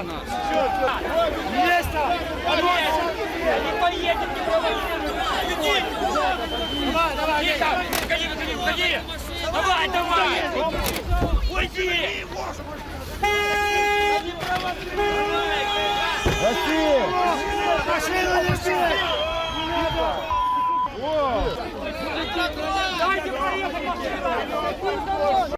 Место! Не поедем, не проводим! Давай, давай, Лита! Выходи, выходи, выходи! Давай, давай! Уйди! Россия! Машину держи! Дайте проехать машину!